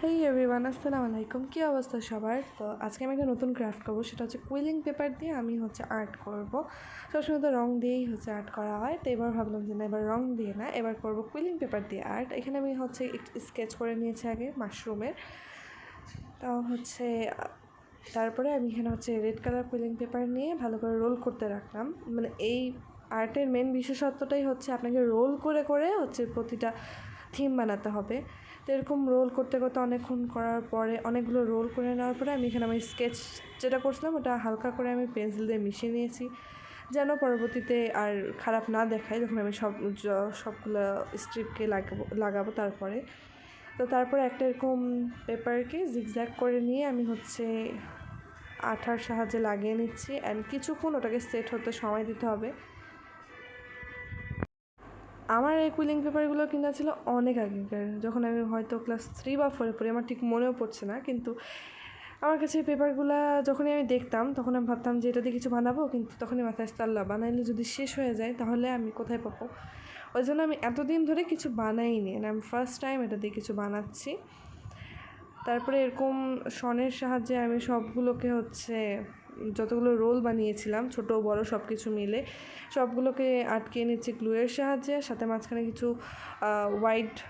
হেই everyone আসসালামু আলাইকুম। কী অবস্থা সবার? তো আজকে আমি একটা নতুন ক্রাফট করব, সেটা হচ্ছে কুইলিং পেপার দিয়ে আমি হচ্ছে আর্ট করব। সবসময় তো রং দিয়েই হচ্ছে আর্ট করা হয়, তো এবার ভাবলাম যে না, এবার রং দিয়ে না, এবার করব কুইলিং পেপার দিয়ে আর্ট এখানে আমি হচ্ছে স্কেচ করে নিয়েছি আগে মাশরুমের তাও হচ্ছে, তারপরে আমি এখানে হচ্ছে রেড কালার কুইলিং পেপার নিয়ে ভালো করে রোল করতে রাখলাম। মানে এই আর্টের মেন বিশেষত্বটাই হচ্ছে আপনাকে রোল করে করে হচ্ছে প্রতিটা থিম বানাতে হবে। তো এরকম রোল করতে করতে অনেকক্ষণ করার পরে, অনেকগুলো রোল করে নেওয়ার পরে আমি এখানে আমি স্কেচ যেটা করছিলাম, ওটা হালকা করে আমি পেন্সিল দিয়ে মিশিয়ে নিয়েছি। যেন পরবর্তীতে আর খারাপ না দেখায়, যখন আমি সব সবগুলো স্ট্রিপকে লাগাবো লাগাবো তারপরে। তো তারপরে একটা এরকম পেপারকে জিগজ্যাগ করে নিয়ে আমি হচ্ছে আঠার সাহায্যে লাগিয়ে নিচ্ছি। অ্যান্ড কিছুক্ষণ ওটাকে সেট হতে সময় দিতে হবে। আমার এই কুইলিং পেপারগুলো কিনা ছিল অনেক আগেকার। যখন আমি হয়তো ক্লাস থ্রি বা ফোরে পড়ি, আমার ঠিক মনেও পড়ছে না, কিন্তু আমার কাছে এই পেপারগুলো যখনই আমি দেখতাম, তখন আমি ভাবতাম যে এটা দিয়ে কিছু বানাবো, কিন্তু তখনই মাথায় আল্লাহ, বানাইলে যদি শেষ হয়ে যায়, তাহলে আমি কোথায় পাবো? ওই জন্য আমি এতদিন ধরে কিছু বানাইনি আমি ফার্স্ট টাইম এটা দিয়ে কিছু বানাচ্ছি। তারপরে এরকম শনের সাহায্যে আমি সবগুলোকে হচ্ছে যতগুলো রোল বানিয়েছিলাম, ছোট, বড় সব কিছু মিলে সবগুলোকে আটকে নিচ্ছি গ্লুয়ের সাহায্যে। সাথে মাঝখানে কিছু হোয়াইট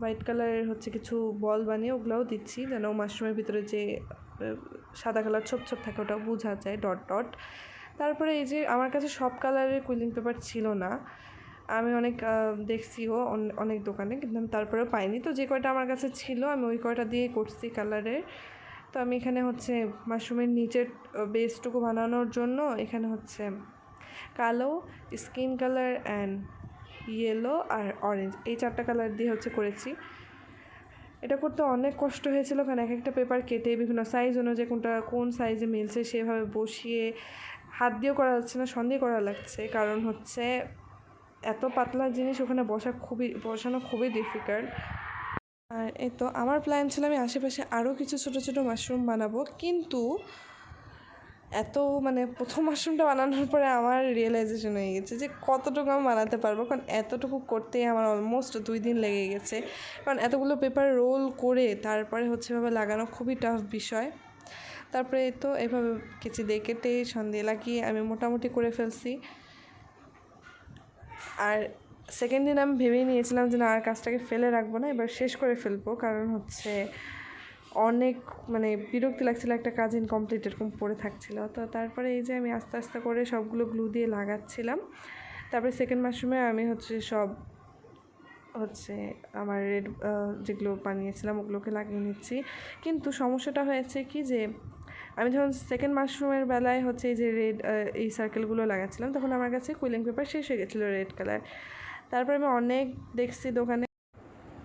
হোয়াইট কালারের হচ্ছে কিছু বল বানিয়ে ওগুলোও দিচ্ছি। যেন মাশরুমের ভিতরে যে সাদা কালার ছোপ ছোপ থাকে ওটা বোঝা যায়, ডট ডট। তারপরে এই যে আমার কাছে সব কালারের কুইলিং পেপার ছিল না। আমি অনেক দেখছিও অন- অনেক দোকানে, কিন্তু আমি তারপরেও পাইনি। তো যে কয়টা আমার কাছে ছিল, আমি ওই কয়টা দিয়ে করছি কালারের। তো আমি এখানে হচ্ছে মাশরুমের নিচের বেসটুকু বানানোর জন্য এখানে হচ্ছে কালো স্কিন কালার অ্যান্ড ইয়েলো আর অরেঞ্জ এই চারটা কালার দিয়ে হচ্ছে করেছি। এটা করতে অনেক কষ্ট হয়েছিল কারণ এক একটা পেপার কেটে বিভিন্ন সাইজ অনুযায়ী কোনটা কোন সাইজে মিলছে সেভাবে বসিয়ে হাত দিয়েও করা যাচ্ছে না, সন্দেহ করা লাগছে। কারণ হচ্ছে এত পাতলা জিনিস ওখানে বসা খুবই, বসানো খুবই ডিফিকাল্ট আর এই তো আমার প্ল্যান ছিল আমি আশেপাশে আরও কিছু ছোটো ছোটো মাশরুম বানাবো। কিন্তু এত মানে প্রথম মাশরুমটা বানানোর পরে আমার রিয়েলাইজেশন হয়ে গেছে যে কতটুকু আমি বানাতে পারব। কারণ এতটুকু করতেই আমার অলমোস্ট দুই দিন লেগে গেছে। কারণ এতগুলো পেপার রোল করে তারপরে হচ্ছে এভাবে লাগানো খুবই টাফ বিষয়। তারপরে তো এভাবে কেচি দিয়ে কেটে সন্ধ্যে লাগিয়ে আমি মোটামুটি করে ফেলছি। আর সেকেন্ড দিন আমি ভেবেই নিয়েছিলাম যে না, আর কাজটাকে ফেলে রাখব না, এবার শেষ করে ফেলব। কারণ হচ্ছে অনেক মানে বিরক্তি লাগছিল, একটা কাজ ইনকমপ্লিট এরকম পড়ে থাকছিল। তো তারপরে এই যে আমি আস্তে আস্তে করে সবগুলো গ্লু দিয়ে লাগাচ্ছিলাম। তারপরে সেকেন্ড মাশরুমে আমি হচ্ছে সব হচ্ছে আমার রেড যেগুলো বানিয়েছিলাম, ওগুলোকে লাগিয়ে নিচ্ছি। কিন্তু সমস্যাটা হয়েছে কি যে, আমি যখন সেকেন্ড মাশরুমের বেলায় হচ্ছে এই যে রেড এই সার্কেলগুলো লাগাচ্ছিলাম, তখন আমার কাছে কুইলিং পেপার শেষ হয়ে গেছিল রেড কালার তারপরে আমি অনেক দেখছি দোকানে।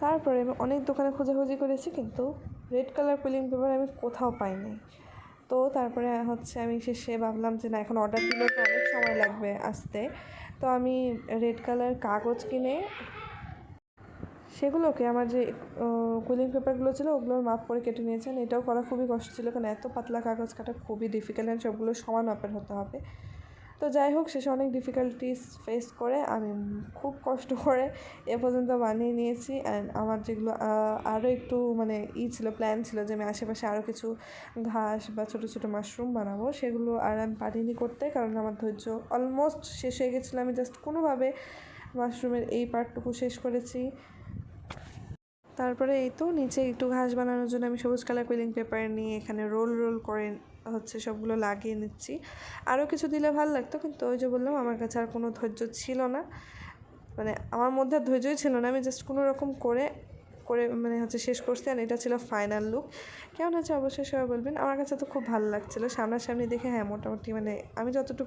তারপরে আমি অনেক দোকানে খোঁজাখুঁজি করেছি, কিন্তু রেড কালার কুলিং পেপার আমি কোথাও পাইনি। তো তারপরে হচ্ছে আমি শেষে ভাবলাম যে না, এখন অর্ডার দিলে তো অনেক সময় লাগবে আসতে। তো আমি রেড কালার কাগজ কিনে সেগুলোকে আমার যে কুলিং পেপারগুলো ছিল ওগুলোর মাপ করে কেটে নিয়েছেন এটাও করা খুবই কষ্ট ছিল, কারণ এত পাতলা কাগজ কাটা খুবই ডিফিকাল্ট সবগুলো সমান মাপের হতে হবে। তো যাই হোক শেষে অনেক ডিফিকাল্টিস ফেস করে, আমি খুব কষ্ট করে এ পর্যন্ত বানিয়ে নিয়েছি। অ্যান্ড আমার যেগুলো আরও একটু মানে ই ছিল প্ল্যান ছিল যে আমি আশেপাশে আরও কিছু ঘাস বা ছোটো ছোটো মাশরুম বানাবো, সেগুলো আর আমি পারিনি করতে, কারণ আমার ধৈর্য অলমোস্ট শেষ হয়ে গেছিল। আমি জাস্ট কোনোভাবে মাশরুমের এই পার্টটুকু শেষ করেছি। তারপরে এই তো, নিচে একটু ঘাস বানানোর জন্য আমি সবুজ কালার কুইলিং পেপার নিয়ে এখানে রোল রোল করে হচ্ছে সবগুলো লাগিয়ে নিচ্ছি। আরও কিছু দিলে ভালো লাগতো, কিন্তু ওই যে বললাম, আমার কাছে আর কোনো ধৈর্য ছিল না। মানে আমার মধ্যে ধৈর্যই ছিল না, আমি জাস্ট কোনো রকম করে করে মানে হচ্ছে শেষ করছি, আর এটা ছিল ফাইনাল লুক কেমন হচ্ছে অবশ্যই সবাই বলবেন। আমার কাছে তো খুব ভালো লাগছিল, সামনাসামনি দেখে হ্যাঁ মোটামুটি মানে আমি যতটুকু